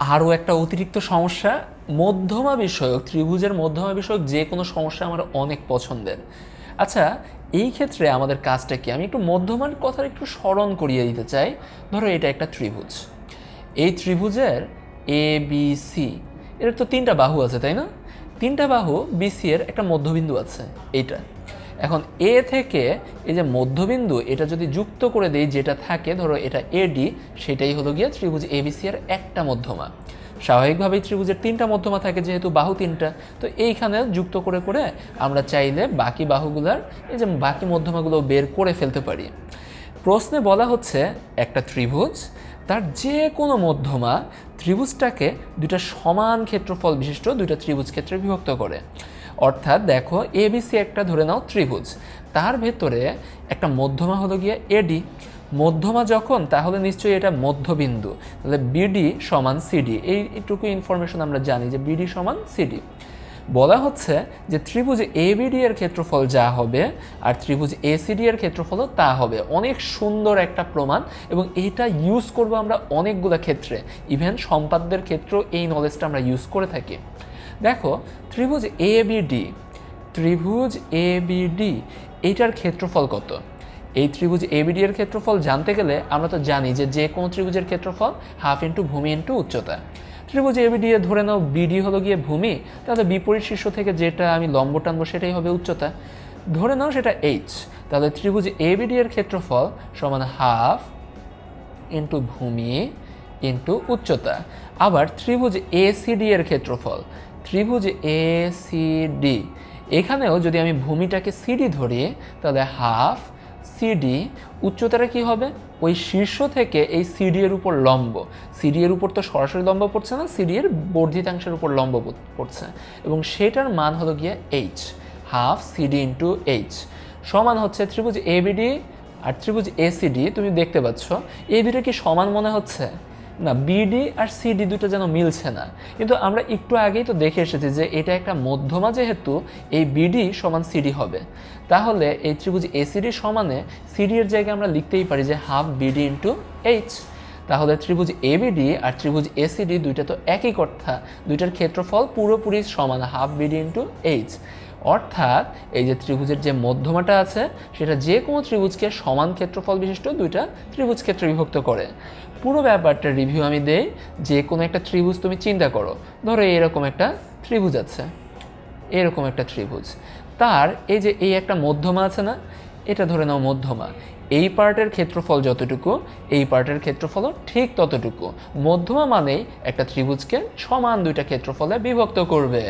আরও একটা অতিরিক্ত সমস্যা, মধ্যমা বিষয়ক, ত্রিভুজের মধ্যমা বিষয়ক যে কোনো সমস্যা আমার অনেক পছন্দের। আচ্ছা এই ক্ষেত্রে আমাদের কাজটা কি? আমি একটু মধ্যমার কথা একটু স্মরণ করিয়ে দিতে চাই। ধরো এটা একটা ত্রিভুজ। এই ত্রিভুজের এ বি সি এর তো তিনটা বাহু আছে, তাই না? তিনটা বাহু বিসি এর একটা মধ্যবিন্দু আছে, এইটা। এখন এ থেকে এই যে মধ্যবিন্দু, এটা যদি যুক্ত করে দেই যেটা থাকে, ধরো এটা এডি, সেটাই হলো গিয়ে ত্রিভুজ এবিসি এর একটা মধ্যমা। স্বাভাবিকভাবেই ত্রিভুজের তিনটা মধ্যমা থাকে যেহেতু বাহু তিনটা, তো এইখানে যুক্ত করে করে আমরা চাইলে বাকি বাহুগুলার এই যে বাকি মধ্যমাগুলো বের করে ফেলতে পারি। প্রশ্নে বলা হচ্ছে একটা ত্রিভুজ, তার যে কোনো মধ্যমা ত্রিভুজটাকে দুইটা সমান ক্ষেত্রফল বিশিষ্ট দুইটা ত্রিভুজ ক্ষেত্রে বিভক্ত করে। অর্থাৎ দেখো এবিসি একটা ধরে নাও ত্রিভুজ। তার ভেতরে একটা মধ্যমা হলো গিয়ে এডি মধ্যমা যখন, তাহলে নিশ্চয়ই এটা মধ্যবিন্দু। তাহলে বিডি সমান সিডি এইটুকু ইনফরমেশন আমরা জানি যে বিডি সমান সিডি বলা হচ্ছে যে ত্রিভুজ এবিডি এর ক্ষেত্রফল যা হবে আর ত্রিভুজ এসিডি এর ক্ষেত্রফলও তা হবে। অনেক সুন্দর একটা প্রমাণ এবং এইটা ইউজ করব আমরা অনেকগুলো ক্ষেত্রে। ইভেন সম্পাদ্যের ক্ষেত্রেও এই নলেজটা আমরা ইউজ করে থাকি। দেখো, ত্রিভুজ এবিডি ত্রিভুজ এবিডি এইটার ক্ষেত্রফল কত? এই ত্রিভুজ এ এবিডি এর ক্ষেত্রফল জানতে গেলে আমরা তো জানি যে যে কোনো ত্রিভুজের ক্ষেত্রফল হাফ ইন্টু ভূমি ইন্টু উচ্চতা। ত্রিভুজ এবিডি এ ধরে নাও বিডি হলো গিয়ে ভূমি, তাহলে বিপরীত শীর্ষ থেকে যেটা আমি লম্ব টানবো সেটাই হবে উচ্চতা। ধরে নাও সেটা এইচ তাহলে ত্রিভুজ এ এবিডি এর ক্ষেত্রফল সমান হাফ ইন্টু ভূমি ইন্টু উচ্চতা। আবার ত্রিভুজ এসিডি এর ক্ষেত্রফল ত্রিভুজ এ সি ডি এখানেও যদি আমি ভূমিটাকে সিডি ধরি, তাহলে হাফ সিডি উচ্চতাটা কি হবে? ওই শীর্ষ থেকে এই সিডি এর উপর লম্ব। সিডি এর উপর তো সরাসরি লম্ব পড়ছে না সিডি এর বর্ধিতাংশের উপর লম্ব পড়ছে। এবং সেটার মান হলো গিয়ে H half CD into H সমান হচ্ছে ত্রিভুজ এবিডি আর ত্রিভুজ এসিডি তুমি দেখতে পাচ্ছ এই কি সমান মনে হচ্ছে? না বিডি আর সিডি দুটো যেন মিলছে না। কিন্তু আমরা একটু আগেই তো দেখে এসেছি যে এটা একটা মধ্যমা যেহেতু, এই বিডি সমান সিডি হবে। তাহলে এই ত্রিভুজ এসিডি সমানে সিডি এর জায়গায় আমরা লিখতেই পারি যে হাফ বিডি ইন্টু এইচ তাহলে ত্রিভুজ এবিডি আর ত্রিভুজ এসিডি দুইটা তো একই কথা। দুইটার ক্ষেত্রফল পুরোপুরি সমান হাফ বিডি ইন্টু এইচ অর্থাৎ এই যে ত্রিভুজের যে মধ্যমাটা আছে, সেটা যে কোনো ত্রিভুজকে সমান ক্ষেত্রফল বিশিষ্ট দুইটা ত্রিভুজ ক্ষেত্রে বিভক্ত করে। পুরো ব্যাপারটা রিভিউ আমি দেই, যে কোনো একটা ত্রিভুজ তুমি চিন্তা করো, ধরো এরকম একটা ত্রিভুজ আছে, এরকম একটা ত্রিভুজ। তার এই যে এই একটা মধ্যমা আছে না, এটা ধরে নাও মধ্যমা। এই পার্টের ক্ষেত্রফল যতটুকু, এই পার্টের ক্ষেত্রফলও ঠিক ততটুকু। মধ্যমা মানেই একটা ত্রিভুজকে সমান দুইটা ক্ষেত্রফলে বিভক্ত করবে।